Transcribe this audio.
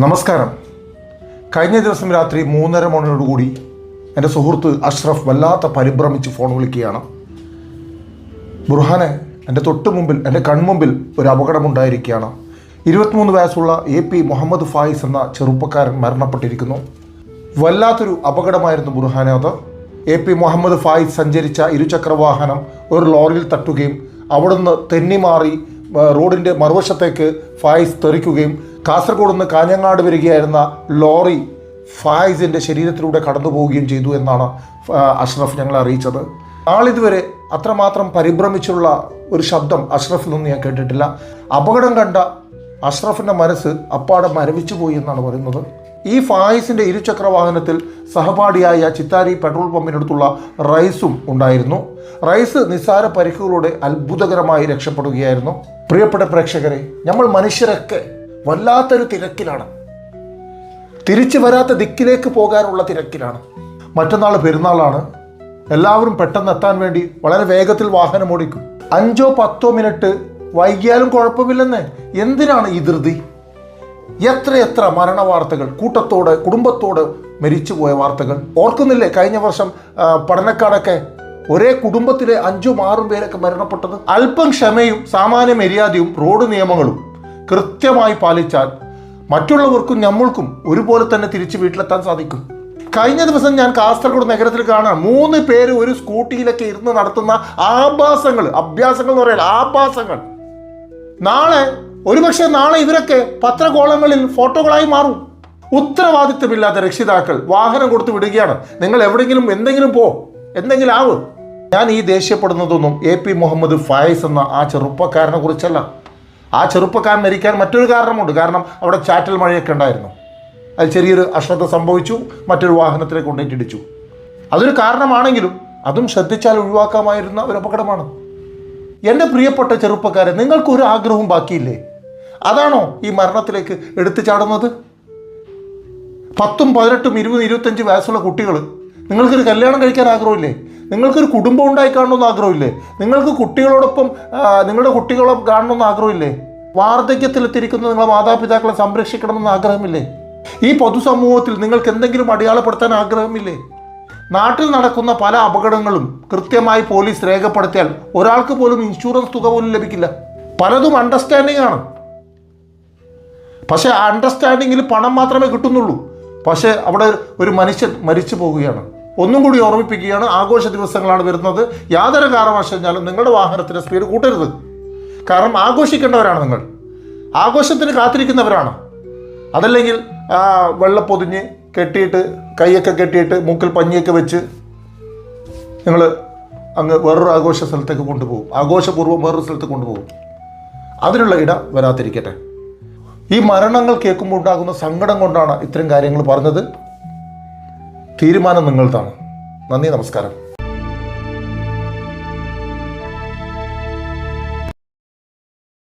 നമസ്കാരം. കഴിഞ്ഞ ദിവസം രാത്രി മൂന്നര മണിയോടുകൂടി എന്റെ സുഹൃത്ത് അഷ്റഫ് വല്ലാത്ത പരിഭ്രമിച്ച് ഫോൺ വിളിക്കുകയാണ്. ബുർഹാനെ എന്റെ തൊട്ട് മുമ്പിൽ എന്റെ കൺമുമ്പിൽ ഒരു അപകടമുണ്ടായിരിക്കുകയാണ്. ഇരുപത്തിമൂന്ന് വയസ്സുള്ള എ പി മുഹമ്മദ് ഫായിസ് എന്ന ചെറുപ്പക്കാരൻ മരണപ്പെട്ടിരിക്കുന്നു. വല്ലാത്തൊരു അപകടമായിരുന്നു ബുർഹാനെ അത്. എ പി മുഹമ്മദ് ഫായിസ് സഞ്ചരിച്ച ഇരുചക്രവാഹനം ഒരു ലോറിയിൽ തട്ടുകയും അവിടുന്ന് തെന്നിമാറി റോഡിന്റെ മറുവശത്തേക്ക് ഫായിസ് തെറിക്കുകയും കാസർഗോഡ് നിന്ന് കാഞ്ഞങ്ങാട് വരികയായിരുന്ന ലോറി ഫായിസിന്റെ ശരീരത്തിലൂടെ കടന്നു പോവുകയും ചെയ്തു എന്നാണ് അഷ്റഫ് ഞങ്ങളെ അറിയിച്ചത്. ആളിതുവരെ അത്രമാത്രം പരിഭ്രമിച്ചുള്ള ഒരു ശബ്ദം അഷ്റഫിൽ നിന്ന് ഞാൻ കേട്ടിട്ടില്ല. അപകടം കണ്ട അഷ്റഫിന്റെ മനസ്സ് അപ്പാടെ മരവിച്ചു പോയി എന്നാണ് പറയുന്നത്. ഈ ഫായിസിന്റെ ഇരുചക്ര വാഹനത്തിൽ സഹപാഠിയായ ചിത്താരി പെട്രോൾ പമ്പിനടുത്തുള്ള റൈസും ഉണ്ടായിരുന്നു. റൈസ് നിസ്സാര പരിക്കുകളോടെ അത്ഭുതകരമായി രക്ഷപ്പെടുകയായിരുന്നു. പ്രിയപ്പെട്ട പ്രേക്ഷകരെ നമ്മൾ മനുഷ്യരൊക്കെ വല്ലാത്തൊരു തിരക്കിലാണ്. തിരിച്ചു വരാത്ത ദിക്കിലേക്ക് പോകാനുള്ള തിരക്കിലാണ്. മറ്റന്നാൾ പെരുന്നാളാണ്. എല്ലാവരും പെട്ടെന്ന് എത്താൻ വേണ്ടി വളരെ വേഗത്തിൽ വാഹനം ഓടിക്കും. അഞ്ചോ പത്തോ മിനിറ്റ് വൈകിയാലും കുഴപ്പമില്ലെന്ന്. എന്തിനാണ് ഈ ധൃതി? എത്രയെത്ര എത്ര മരണ വാർത്തകൾ കൂട്ടത്തോട് കുടുംബത്തോട് മരിച്ചുപോയ വാർത്തകൾ. ഓർക്കുന്നില്ലേ കഴിഞ്ഞ വർഷം പഠനക്കാടൊക്കെ ഒരേ കുടുംബത്തിലെ അഞ്ചും ആറും പേരൊക്കെ മരണപ്പെട്ടത്? അല്പം ക്ഷമയും സാമാന്യ മര്യാദയും റോഡ് നിയമങ്ങളും. കൃത്യമായി പാലിച്ചാൽ മറ്റുള്ളവർക്കും നമ്മൾക്കും ഒരുപോലെ തന്നെ തിരിച്ച് വീട്ടിലെത്താൻ സാധിക്കും. കഴിഞ്ഞ ദിവസം ഞാൻ കാസർഗോഡ് നഗരത്തിൽ കാണാൻ മൂന്ന് പേര് ഒരു സ്കൂട്ടിയിലൊക്കെ ഇരുന്ന് നടത്തുന്ന ആഭാസങ്ങൾ അഭ്യാസങ്ങൾ എന്ന് പറയാൻ ആഭാസങ്ങൾ. നാളെ ഒരുപക്ഷെ നാളെ ഇവരൊക്കെ പത്രകോളങ്ങളിൽ ഫോട്ടോകളായി മാറും. ഉത്തരവാദിത്വമില്ലാത്ത രക്ഷിതാക്കൾ വാഹനം കൊടുത്ത് വിടുകയാണ്. നിങ്ങൾ എവിടെയെങ്കിലും എന്തെങ്കിലും പോ എന്തെങ്കിലും ആവ്. ഞാൻ ഈ ദേഷ്യപ്പെടുന്നതൊന്നും എ പി മുഹമ്മദ് ഫായിസ് എന്ന ആ ചെറുപ്പക്കാരനെ കുറിച്ചല്ല. ആ ചെറുപ്പക്കാരൻ മരിക്കാൻ മറ്റൊരു കാരണമുണ്ട്. കാരണം അവിടെ ചാറ്റൽ മഴയൊക്കെ ഉണ്ടായിരുന്നു. അത് ചെറിയൊരു അശ്രദ്ധ സംഭവിച്ചു. മറ്റൊരു വാഹനത്തിലേക്ക് കൊണ്ടേറ്റിടിച്ചു അതൊരു കാരണമാണെങ്കിലും അതും ശ്രദ്ധിച്ചാൽ ഒഴിവാക്കാമായിരുന്ന ഒരു അപകടമാണ്. എന്റെ പ്രിയപ്പെട്ട ചെറുപ്പക്കാരെ നിങ്ങൾക്ക് ഒരു ആഗ്രഹവും ബാക്കിയില്ലേ? അതാണോ ഈ മരണത്തിലേക്ക് എടുത്തു ചാടുന്നത്? പത്തും പതിനെട്ടും ഇരുപതും ഇരുപത്തഞ്ച് വയസ്സുള്ള കുട്ടികൾ നിങ്ങൾക്കൊരു കല്യാണം കഴിക്കാൻ ആഗ്രഹമില്ലേ? നിങ്ങൾക്കൊരു കുടുംബം ഉണ്ടായി കാണണമെന്ന് ആഗ്രഹമില്ലേ? നിങ്ങൾക്ക് കുട്ടികളോടൊപ്പം നിങ്ങളുടെ കുട്ടികളെ കാണണമെന്ന് ആഗ്രഹമില്ലേ? വാർദ്ധക്യത്തിലെത്തിയിരിക്കുന്ന നിങ്ങളെ മാതാപിതാക്കളെ സംരക്ഷിക്കണമെന്ന് ആഗ്രഹമില്ലേ? ഈ പൊതുസമൂഹത്തിൽ നിങ്ങൾക്ക് എന്തെങ്കിലും അടയാളപ്പെടുത്താൻ ആഗ്രഹമില്ലേ? നാട്ടിൽ നടക്കുന്ന പല അപകടങ്ങളും കൃത്യമായി പോലീസ് രേഖപ്പെടുത്തിയാൽ ഒരാൾക്ക് പോലും ഇൻഷുറൻസ് തുക പോലും ലഭിക്കില്ല. പലതും അണ്ടർസ്റ്റാൻഡിംഗ് ആണ്. പക്ഷേ അണ്ടർസ്റ്റാൻഡിങ്ങിൽ പണം മാത്രമേ കിട്ടുന്നുള്ളൂ. പക്ഷേ അവിടെ ഒരു മനുഷ്യൻ മരിച്ചു പോവുകയാണ്. ഒന്നും കൂടി ഓർമ്മിപ്പിക്കുകയാണ് ആഘോഷ ദിവസങ്ങളാണ് വരുന്നത്. യാതൊരു കാരണവശാലും നിങ്ങളുടെ വാഹനത്തിന്റെ സ്പീഡ് കൂട്ടരുത്. കാരണം ആഘോഷിക്കേണ്ടവരാണ് നിങ്ങൾ. ആഘോഷത്തിന് കാത്തിരിക്കുന്നവരാണ്. അതല്ലെങ്കിൽ വെള്ളപ്പൊതിഞ്ഞ് വെള്ളം പൊതിഞ്ഞ് കെട്ടിയിട്ട് കൈയൊക്കെ കെട്ടിയിട്ട് മൂക്കിൽ പഞ്ഞിയൊക്കെ വെച്ച് നിങ്ങൾ അങ്ങ് വേറൊരു ആഘോഷ സ്ഥലത്തേക്ക് കൊണ്ടുപോകും. ആഘോഷപൂർവം വേറൊരു സ്ഥലത്ത് കൊണ്ടുപോകും. അതിനുള്ള ഇട വരാതിരിക്കട്ടെ. ഈ മരണങ്ങൾ കേൾക്കുമ്പോൾ ഉണ്ടാകുന്ന സങ്കടം കൊണ്ടാണ് ഇത്തരം കാര്യങ്ങൾ പറഞ്ഞത്. തീരുമാനം നിങ്ങളതാണ് നന്ദി നമസ്കാരം.